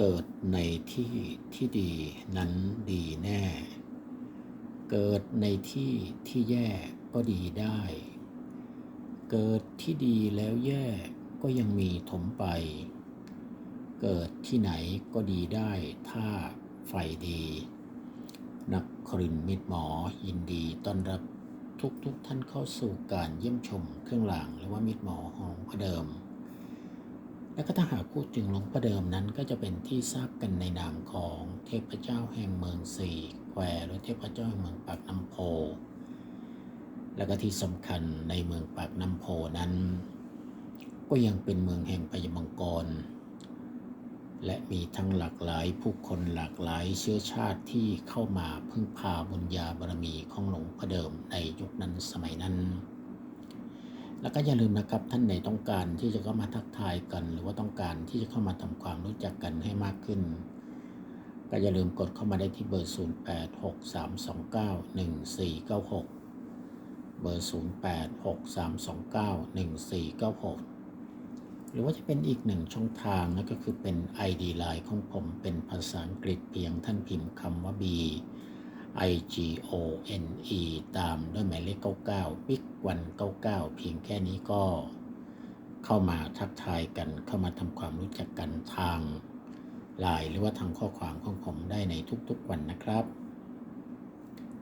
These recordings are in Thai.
เกิดในที่ที่ดีนั้นดีแน่ เกิดในที่ที่แย่ก็ดีได้ เกิดที่ดีแล้วแย่ก็ยังมีถมไป เกิดที่ไหนก็ดีได้ถ้าไฟดี นักครินมิตรหมอยินดีต้อนรับทุกทุกท่านเข้าสู่การเยี่ยมชมเครื่องรางหรือว่ามิตรหมอของพระเดิม และก็ถ้าหากพูดถึงหลวงพ่อเดิมนั้นก็จะเป็นที่ทราบกันในนามของเทพเจ้าแห่งเมืองสี่แควหรือเทพเจ้าแห่งเมืองปากน้ำโพ และก็ที่สำคัญในเมืองปากน้ำโพนั้น ก็ยังเป็นเมืองแห่งพยมังกร และมีทั้งหลากหลายผู้คนหลากหลายเชื้อชาติที่เข้ามาพึ่งพาบุญญาบารมีของหลวงพ่อเดิมในยุคนั้นสมัยนั้น แล้วก็อย่าลืมนะครับท่านไหนต้องการที่จะเข้ามาทักทายกัน หรือว่าต้องการที่จะเข้ามาทำความรู้จักกันให้มากขึ้น ก็อย่าลืมกดเข้ามาได้ที่เบอร์ 0863291496 เบอร์ 0863291496 หรือว่าจะเป็นอีกหนึ่งช่องทางนั่นก็คือเป็น ID Line ของผมเป็นภาษาอังกฤษเพียงท่านพิมพ์คำว่า B I G O N E ตามด้วยหมายเลข 99 Big วัน99 เพียงแค่นี้ก็เข้ามาทักทายกันเข้ามาทำความรู้จักกันทางไลน์หรือว่าทางข้อความของผมได้ในทุกๆวันนะครับ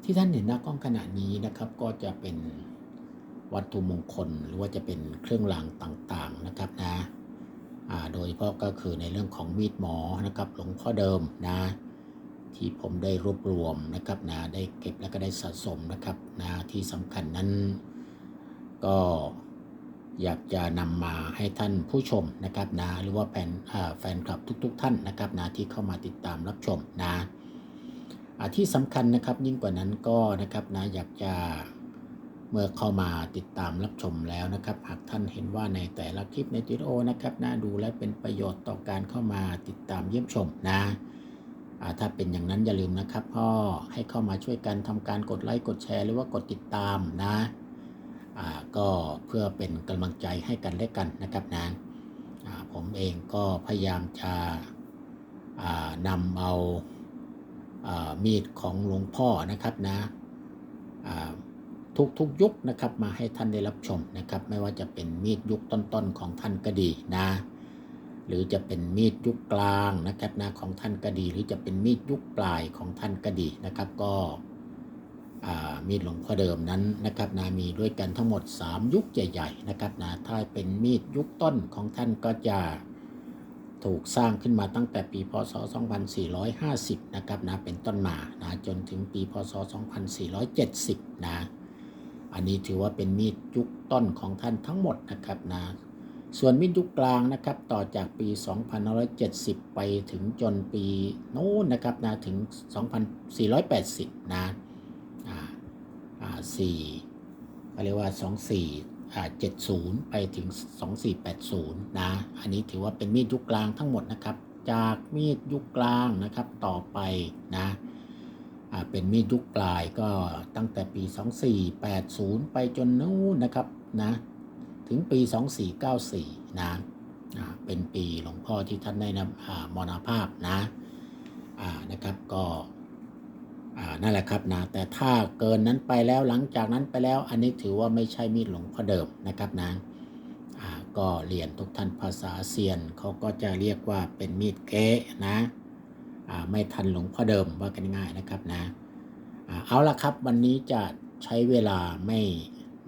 ที่ท่านเห็นหน้ากล้องขณะนี้นะครับ ก็จะเป็นวัตถุมงคลหรือว่าจะเป็นเครื่องรางต่างๆนะครับนะโดยเฉพาะก็คือในเรื่องของมีดหมอนะครับหลวงพ่อเดิมนะ ที่ผมได้รวบรวมนะครับนะได้เก็บแล้วก็ได้สะสมนะครับนะที่สำคัญนั้น ก็อยากจะนำมาให้ท่านผู้ชมนะครับนะหรือว่าแฟนอ่าแฟนคลับทุกๆท่านนะครับนะที่เข้ามาติดตามรับชมนะอ่าที่สำคัญนะครับยิ่งกว่านั้นก็นะครับนะอยากจะเมื่อเข้ามาติดตามรับชมแล้วนะครับ หากท่านเห็นว่าในแต่ละคลิปในวิดีโอนะครับนะดูและเป็นประโยชน์ต่อการเข้ามาติดตามเยี่ยมชมนะอ่า ถ้าเป็นอย่างนั้นอย่าลืมนะครับพ่อให้เข้ามาช่วยกันทำการกดไลค์กดแชร์ หรือว่ากดติดตามนะก็เพื่อเป็นกำลังใจให้กันและกันนะครับนะอ่าผมเองก็พยายามจะนำเอาอามีดของหลวงพ่อนะครับนะอ่าทุกยุคนะครับมาให้ท่านได้รับชมนะครับ ไม่ว่าจะเป็นมีดยุคต้นๆของท่านก็ดีนะ หรือจะเป็นมีดยุคกลางนะครับนะของท่านก็ดี หรือจะเป็นมีดยุคปลายของท่านก็ดีนะครับ ก็มีดหลวงพ่อเดิมนั้นนะครับนะมีด้วยกันทั้งหมด 3 ยุคใหญ่ ๆ นะครับนะถ้าเป็นมีดยุคต้นของท่านก็จะถูกสร้างขึ้นมาตั้งแต่ปีพศ 2450 นะครับนะเป็นต้นมานะจนถึงปีพศ 2470 นะ อันนี้ถือว่าเป็นมีดยุคต้นของท่านทั้งหมดนะครับนะ ส่วนมิดยุกลางนะครับต่อจากปี 2570 ไปถึงจนปีโน้นนะครับนะถึง 2480 นะอ่าอ่า4เขาเรียกว่า 24อ่า70 ไปถึง 2480 นะ อันนี้ถือว่าเป็นมีดยุคกลางทั้งหมดนะครับ จากมีดยุคกลางนะครับต่อไปนะอ่าเป็นมีดยุคปลายก็ตั้งแต่ปี 2480 ไปจนนู้นนะครับนะ ถึงปี 2494 นะเป็นปีหลวงพ่อที่ท่านได้นำมรณภาพนะนะครับก็นั่นแหละครับนะแต่ถ้าเกินนั้นไปแล้วหลังจากนั้นไปแล้วอันนี้ถือว่าไม่ใช่มีดหลวงพ่อเดิมนะครับนะก็เรียนทุกท่านภาษาเซียนเขาก็จะเรียกว่าเป็นมีดเก๊นะไม่ทันหลวงพ่อเดิมว่ากันง่ายนะครับนะเอาละครับวันนี้จะใช้เวลาไม่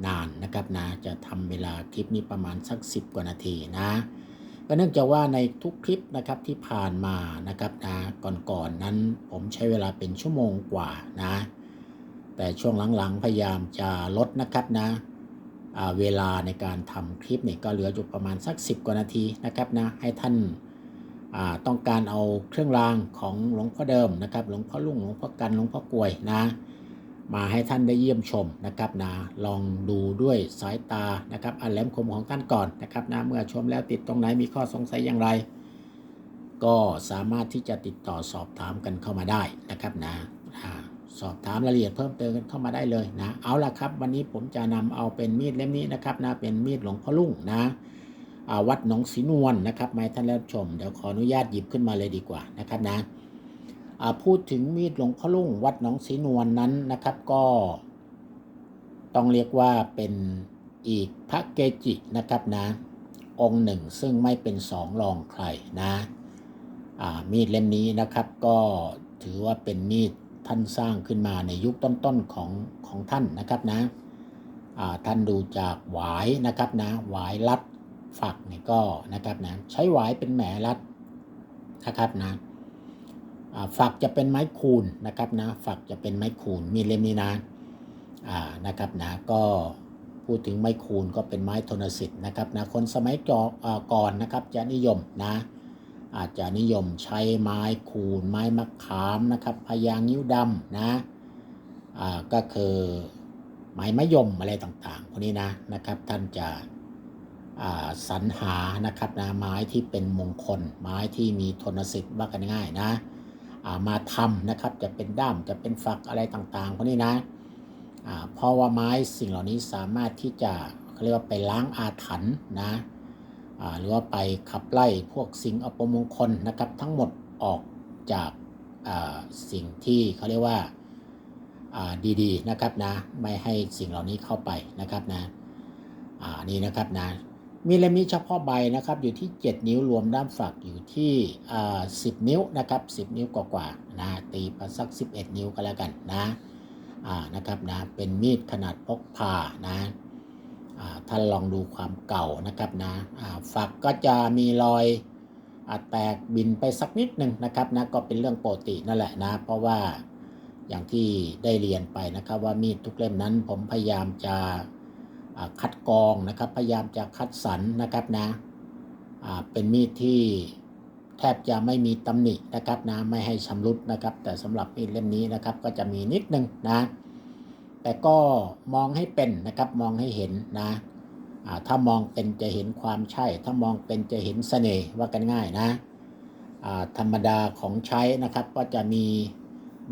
นานนะครับนะจะทำเวลาคลิปนี้ประมาณสัก 10 กว่านาทีนะก็เนื่องจากว่าในทุกคลิปนะครับที่ผ่านมานะครับนะก่อนๆนนั้นผมใช้เวลาเป็นชั่วโมงกว่านะ แต่ช่วงหลังๆพยายามจะลดนะครับนะเวลาในการทำคลิปเนี่ยก็เหลืออยู่ประมาณสัก 10 กว่านาทีนะครับนะให้ท่านาต้องการเอาเครื่องรางของหลวงพ่อเดิมนะครับ หลวงพ่อลุงหลวงพ่อกันหลวงพ่อกลวยนะ มาให้ท่านได้เยี่ยมชมนะครับนะลองดูด้วยสายตานะครับอันแหลมคมของท่านก่อนนะครับนะเมื่อชมแล้วติดตรงไหนมีข้อสงสัยอย่างไร ก็สามารถที่จะติดต่อสอบถามกันเข้ามาได้นะครับนะอ่าสอบถามรายละเอียดเพิ่มเติมกันเข้ามาได้เลยนะเอาละครับ วันนี้ผมจะนำเอาเป็นมีดเล่มนี้นะครับนะเป็นมีดหลวงพ่อลุ่งนะอ่าวัดหนองศรีนวลนะครับมาให้ท่านรับชมเดี๋ยวขออนุญาตหยิบขึ้นมาเลยดีกว่านะครับนะอ่า พูดถึงมีดหลวงพ่อลุงวัดหนองศรีนวลนนั้นนะครับ ก็ต้องเรียกว่าเป็นอีกพระเกจินะครับนะ องค์หนึ่งซึ่งไม่เป็นสองรองใครนะมีดเล่มนี้นะครับ ก็ถือว่าเป็นมีดท่านสร้างขึ้นมาในยุคต้นๆของของท่านนะครับนะท่านดูจากหวายนะครับนะหวายรัดฝักเนี่ยก็นะครับนะใช้หวายเป็นแหมรัดนะครับนะ ฝักจะเป็นไม้คูนนะครับนะฝักจะเป็นไม้คูนมีเล่มนี้นะอ่านะครับนะก็พูดถึงไม้คูนก็เป็นไม้ทนสิทธิ์นะครับนะคนสมัยก่อนนะครับจะนิยมนะอาจจะนิยมใช้ไม้คูนไม้มะขามนะครับพยางนิ้วดำนะก็คือไม้มะยมอะไรต่างๆพวกนี้นะนะครับท่านจะสรรหานะครับนะไม้ที่เป็นมงคล ไม้ที่มีทนสิทธิ์ว่ากันง่ายนะ มาทำนะครับ จะเป็นด้ามจะเป็นฝักอะไรต่างๆพวกนี้นะเพราะว่าไม้สิ่งเหล่านี้สามารถที่จะเขาเรียกว่าไปล้างอาถรรพ์นะหรือว่าไปขับไล่พวกสิ่งอปมงคลนะครับ ทั้งหมดออกจากสิ่งที่เขาเรียกว่าดีๆนะครับนะไม่ให้สิ่งเหล่านี้เข้าไปนะครับนะนี่นะครับนะ มีเลมนี้เฉพาะใบนะครับอยู่ที่ 7 นิ้วรวมด้ามฝักอยู่ที่ 10 นิ้วนะครับ10 นิ้วกว่าๆนะตีไปสัก 11 นิ้วก็แล้วกันนะนะครับนะเป็นมีดขนาดพกพานะอ่าท่านลองดูความเก่านะครับนะฝักก็จะมีรอยอาแตกบินไปสักนิดหนึ่งนะครับนะก็เป็นเรื่องปกตินั่นแหละนะเพราะว่าอย่างที่ได้เรียนไปนะครับว่ามีดทุกเล่มนั้นผมพยายามจะ คัดกรองนะครับพยายามจะคัดสรรนะครับนะเป็นมีดที่แทบจะไม่มีตำหนินะครับนะไม่ให้ชำรุดนะครับ แต่สำหรับมีดเล่มนี้นะครับก็จะมีนิดนึงนะแต่ก็มองให้เป็นนะครับมองให้เห็นนะถ้ามองเป็นจะเห็นความใช่ ถ้ามองเป็นจะเห็นเสน่ห์ว่ากันง่ายนะธรรมดาของใช้นะครับก็จะมี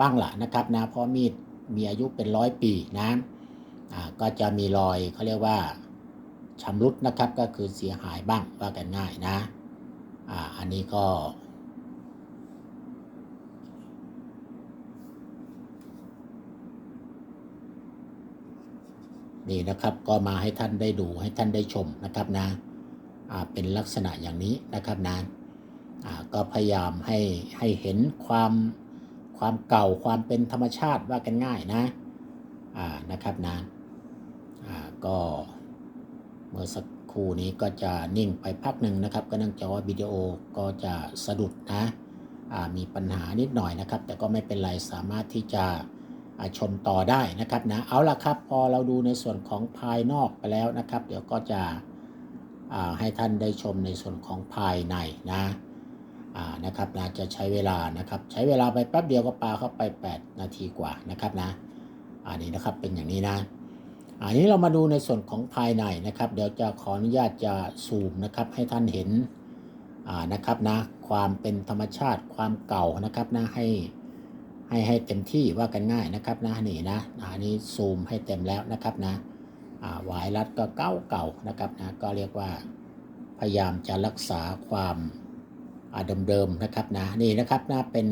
บ้างละนะครับนะเพราะมีดมีอายุเป็นร้อยปีนะ ก็จะมีรอยเขาเรียกว่าชำรุดนะครับก็คือเสียหายบ้างว่ากันง่ายนะอ่าอันนี้ก็ นี่นะครับก็มาให้ท่านได้ดูให้ท่านได้ชมนะครับนะอ่าเป็นลักษณะอย่างนี้นะครับนะอ่าก็พยายามให้ให้เห็นความความเก่าความเป็นธรรมชาติว่ากันง่ายนะอ่านะครับนะอ่า ก็เมื่อสักครู่นี้ก็จะนิ่งไปพักหนึ่งนะครับ ก็เนื่องจากว่าวิดีโอก็จะสะดุดนะมีปัญหานิดหน่อยนะครับ แต่ก็ไม่เป็นไรสามารถที่จะชมต่อได้นะครับนะเอาละครับพอเราดูในส่วนของภายนอกไปแล้วนะครับ เดี๋ยวก็จะให้ท่านได้ชมในส่วนของภายในนะนะครับนะจะใช้เวลานะครับ ใช้เวลาไปแป๊บเดียวก็ปาเข้าไป 8 นาทีกว่านะครับนะอันนี้นะครับเป็นอย่างนี้นะ อันนี้เรามาดูในส่วนของภายในนะครับ เดี๋ยวจะขออนุญาตจะซูมนะครับให้ท่านเห็นอ่านะครับนะความเป็นธรรมชาติความเก่านะครับนะให้ให้ให้เต็มที่ว่ากันง่ายนะครับนะนี่นะอันนี้ซูมให้เต็มแล้วนะครับนะอ่าหวายรัดก็เก้าเก่านะครับนะก็เรียกว่าพยายามจะรักษาความเดิมๆนะครับนะนี่นะครับนะเป็น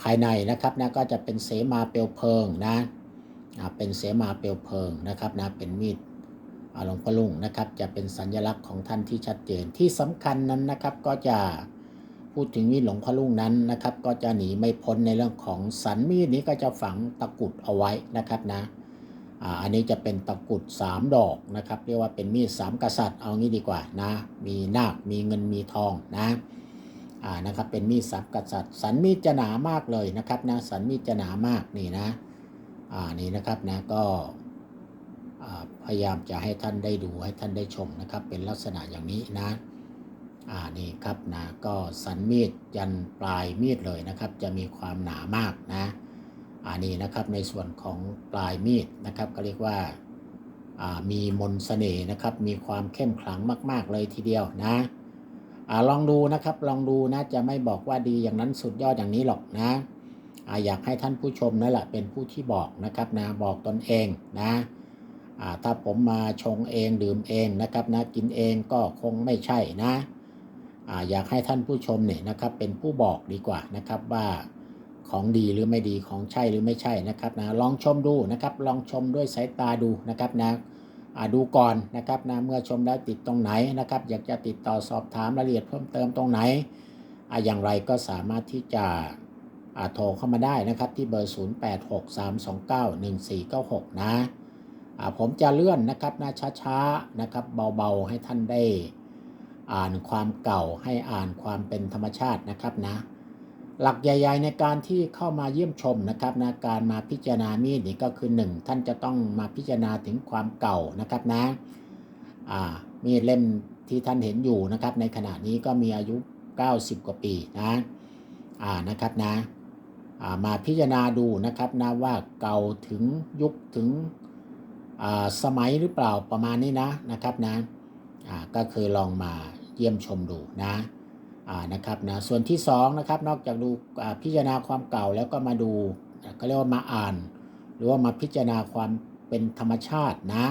ภายในนะครับนะก็จะเป็นเสมาเปลวเพลิงนะ เป็นเสมาเปลวเพลิงนะครับนะเป็นมีดหลวงพ่อลุงนะครับ จะเป็นสัญลักษณ์ของท่านที่ชัดเจนที่สำคัญนั้นนะครับก็จะพูดถึงมีดหลวงพ่อลุงนั้นนะครับ ก็จะหนีไม่พ้นในเรื่องของสันมีดนี้ก็จะฝังตะกุดเอาไว้นะครับนะอ่าอันนี้จะเป็นตะกุด 3 ดอกนะครับ เรียกว่าเป็นมีดสามกษัตริย์เอางี้ดีกว่านะมีนาคมีเงินมีทองนะอ่านะครับเป็นมีดสามกษัตริย์ สันมีดจะหนามากเลยนะครับนะสันมีดจะหนามากนี่นะ นี่นะครับนะก็พยายามจะให้ท่านได้ดูให้ท่านได้ชมนะครับ เป็นลักษณะอย่างนี้นะอ่านี่ครับนะก็สันมีดยันปลายมีดเลยนะครับ จะมีความหนามากนะอ่านี่นะครับในส่วนของปลายมีดนะครับ ก็เรียกว่าามีมนสเสน่ห์นะครับ มีความเข้มขลังมาก ๆ เลยทีเดียวนะอลองดูนะครับลองดูนะจะไม่บอกว่าดีอย่างนั้นสุดยอดอย่างนี้หรอกนะ อยากให้ท่านผู้ชมนั่นแหละเป็นผู้ที่บอกนะครับนะบอกตนเองนะถ้าผมมาชงเองดื่มเองนะครับนะกินเองก็คงไม่ใช่นะอยากให้ท่านผู้ชมเนี่ยนะครับเป็นผู้บอกดีกว่านะครับว่าของดีหรือไม่ดีของใช่หรือไม่ใช่นะครับนะลองชมดูนะครับลองชมด้วยสายตาดูนะครับนะอ่าดูก่อนนะครับนะเมื่อชมแล้วติดตรงไหนนะครับ อยากจะติดต่อสอบถามรายละเอียดเพิ่มเติมตรงไหนออย่างไรก็สามารถที่จะ โทรเข้ามาได้นะครับที่เบอร์ 0863291496 นะอ่าผมจะเลื่อนนะครับนะช้าๆนะครับเบาๆให้ท่านได้อ่านความเก่าให้อ่านความเป็นธรรมชาตินะครับนะ หลักใหญ่ๆในการที่เข้ามาเยี่ยมชมนะครับนะการมาพิจารณามีดนี่ก็คือ 1 ท่านจะต้องมาพิจารณาถึงความเก่านะครับนะมีดเล่มที่ท่านเห็นอยู่นะครับ ในขณะนี้ก็มีอายุ 90 กว่าปีนะอ่านะครับนะ มาพิจารณาดูนะครับนะว่าเก่าถึงยุคถึงสมัยหรือเปล่าประมาณนี้นะนะครับนะก็คือลองมาเยี่ยมชมดูนะนะครับนะส่วนที่2นะครับนอกจากดูพิจารณาความเก่าแล้วก็มาดูก็เรียกว่ามาอ่าน หรือว่ามาพิจารณาความเป็นธรรมชาตินะ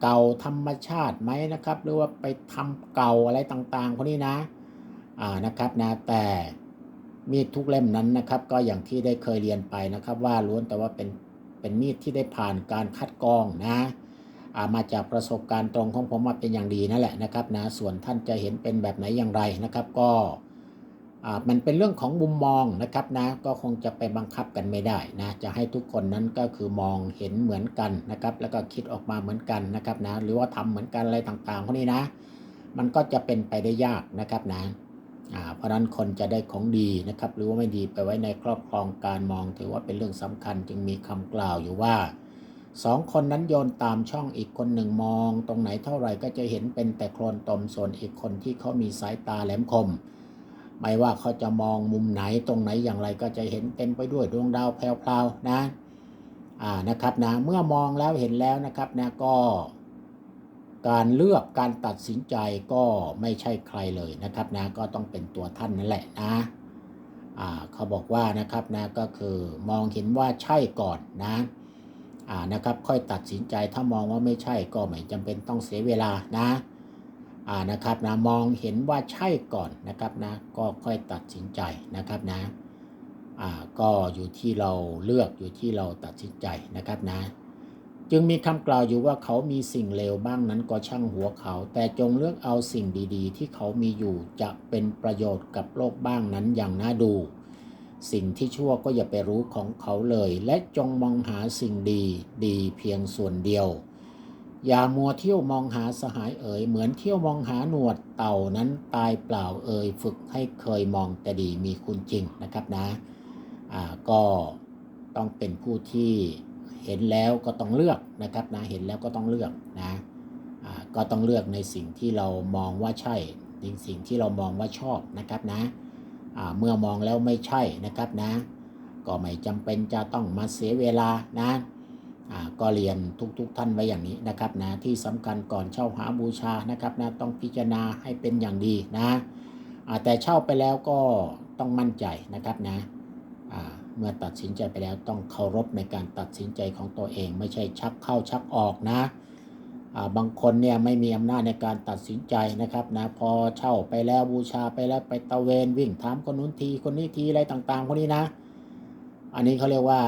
เก่าธรรมชาติไหมนะครับ หรือว่าไปทำเก่าอะไรต่างๆพวกนี้นะนะครับนะแต่ มีดทุกเล่มนั้นนะครับ ก็อย่างที่ได้เคยเรียนไปนะครับ ว่าล้วนแต่ว่าเป็นเป็นมีดที่ได้ผ่านการคัดกรองนะามาจากประสบการณ์ตรงของผมมาเป็นอย่างดีนั่นแหละนะครับนะส่วนท่านจะเห็นเป็นแบบไหนอย่างไรนะครับ ก็มันเป็นเรื่องของมุมมองนะครับนะก็คงจะไปบังคับกันไม่ได้นะจะให้ทุกคนนั้นก็คือมองเห็นเหมือนกันนะครับ แล้วก็คิดออกมาเหมือนกันนะครับนะหรือว่าทำเหมือนกันอะไรต่างๆพวกนี้นะ มันก็จะเป็นไปได้ยากนะครับนะ เพราะนั้นคนจะได้ของดีนะครับ หรือว่าไม่ดีไปไว้ในครอบครองการมองถือว่าเป็นเรื่องสำคัญจึงมีคำกล่าวอยู่ว่าสองคนนั้นโยนตามช่องอีกคนหนึ่งมอง ตรงไหนเท่าไหร่ก็จะเห็นเป็นแต่โคลนตมส่วนอีกคนที่เขามีสายตาแหลมคม ไม่ว่าเขาจะมองมุมไหนตรงไหนอย่างไรก็จะเห็นเต็มไปด้วยดวงดาวแพรวๆนะอ่านะครับนะเมื่อมองแล้วเห็นแล้วนะครับนะก็ การเลือกการตัดสินใจก็ไม่ใช่ใครเลยนะครับนะก็ต้องเป็นตัวท่านนั่นแหละนะอ่าเขาบอกว่านะครับนะก็คือมองเห็นว่าใช่ก่อนนะอ่านะครับค่อยตัดสินใจถ้ามองว่าไม่ใช่ก็ไม่จำเป็นต้องเสียเวลานะอ่านะครับนะมองเห็นว่าใช่ก่อนนะครับนะก็ค่อยตัดสินใจนะครับนะอ่าก็อยู่ที่เราเลือกอยู่ที่เราตัดสินใจนะครับนะ จึงมีคำกล่าวอยู่ว่าเขามีสิ่งเลวบ้างนั้นก็ช่างหัวเขา แต่จงเลือกเอาสิ่งดีๆ ที่เขามีอยู่จะเป็นประโยชน์กับโลกบ้างนั้นอย่างน่าดู สิ่งที่ชั่วก็อย่าไปรู้ของเขาเลย และจงมองหาสิ่งดีดีเพียงส่วนเดียว อย่ามัวเที่ยวมองหาสหายเอ๋ยเหมือนเที่ยวมองหาหนวดเต่านั้นตายเปล่าเอ่ยฝึกให้เคยมองแต่ดีมีคุณจริงนะครับนะอ่าก็ต้องเป็นผู้ที่ เห็นแล้วก็ต้องเลือกนะครับนะเห็นแล้วก็ต้องเลือกนะก็ต้องเลือกในสิ่งที่เรามองว่าใช่ในสิ่งที่เรามองว่าชอบนะครับนะเมื่อมองแล้วไม่ใช่นะครับนะ ก็ไม่จำเป็นจะต้องมาเสียเวลานะก็เรียนทุกๆทท่านไว้อย่างนี้นะครับนะที่สำคัญก่อนเช่าหาบูชานะครับนะต้องพิจารณาให้เป็นอย่างดีนะแต่เช่าไปแล้วก็ต้องมั่นใจนะครับนะ เมื่อตัดสินใจไปแล้วต้องเคารพในการตัดสินใจของตัวเอง ไม่ใช่ชักเข้าชักออกนะบางคนเนี่ยไม่มีอำนาจในการตัดสินใจนะครับนะพอเช่าไปแล้วบูชาไปแล้วไปตะเวนวิ่งถามคนนู้นทีคนนี้ทีอะไรต่างๆคนนี้นะ อันนี้เขาเรียกว่า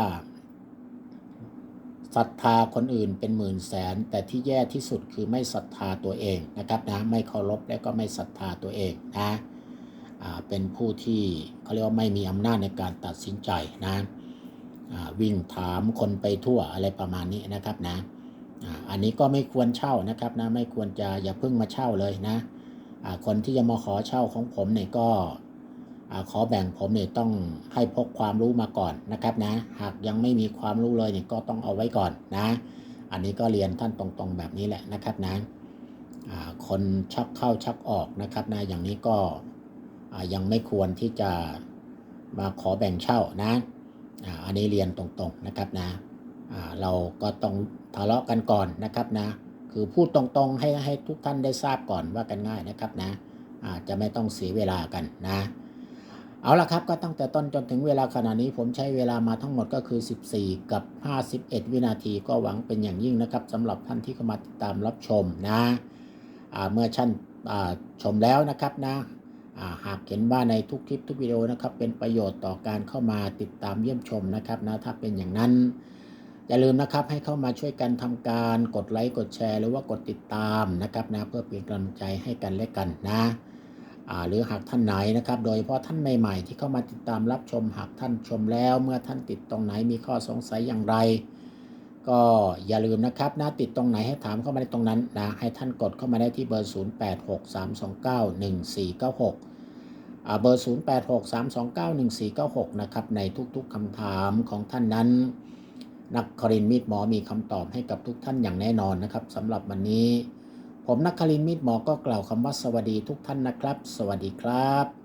ศรัทธาคนอื่นเป็นหมื่นแสน แต่ที่แย่ที่สุดคือไม่ศรัทธาตัวเองนะครับนะไม่เคารพและก็ไม่ศรัทธาตัวเองนะ เป็นผู้ที่เขาเรียกว่าไม่มีอำนาจในการตัดสินใจนะวิ่งถามคนไปทั่วอะไรประมาณนี้นะครับนะอันนี้ก็ไม่ควรเช่านะครับนะไม่ควรจะอย่าเพิ่งมาเช่าเลยนะคนที่จะมาขอเช่าของผมเนี่ยก็ขอแบ่งผมเนี่ยต้องให้พกความรู้มาก่อนนะครับนะหากยังไม่มีความรู้เลยเนี่ยก็ต้องเอาไว้ก่อนนะ อันนี้ก็เรียนท่านตรงๆแบบนี้แหละนะครับนะคนชักเข้าชักออกนะครับนะอย่างนี้ก็ ยังไม่ควรที่จะมาขอแบ่งเช่านะอันนี้เรียนตรงๆนะครับนะเราก็ต้องทะเลาะกันก่อนนะครับนะคือพูดตรงๆให้ให้ทุกท่านได้ทราบก่อนว่ากันง่ายนะครับนะอาจจะไม่ต้องเสียเวลากันนะ เอาละครับก็ตั้งแต่ต้นจนถึงเวลาขณะนี้ผมใช้เวลามาทั้งหมดก็คือ 14 กับ 51 วินาทีก็หวังเป็นอย่างยิ่งนะครับสำหรับท่านที่เข้ามาติดตามรับชมนะเมื่อท่านชมแล้วนะครับนะ หากเห็นว่าในทุกคลิปทุกวิดีโอนะครับเป็นประโยชน์ต่อการเข้ามาติดตามเยี่ยมชมนะครับนะถ้าเป็นอย่างนั้น อย่าลืมนะครับให้เข้ามาช่วยกันทำการกดไลค์กดแชร์ หรือว่ากดติดตามนะครับนะเพื่อเป็นกำลังใจให้กันและกันนะหรือหากท่านไหนนะครับ โดยเฉพาะท่านใหม่ๆที่เข้ามาติดตามรับชมหากท่านชมแล้ว เมื่อท่านติดตรงไหนมีข้อสงสัยอย่างไร ก็อย่าลืมนะครับนะติดตรงไหนให้ถามเข้ามาในตรงนั้นนะให้ท่านกดเข้ามาได้ที่เบอร์ 0863291496อ่า เบอร์ 0863291496 นะครับ ในทุกๆคำถามของท่านนั้น นักครินมีดหมอมีคำตอบให้กับทุกท่านอย่างแน่นอนนะครับสำหรับวันนี้ ผมนักครินมีดหมอก็กล่าวคำว่าสวัสดีทุกท่านนะครับ สวัสดีครับ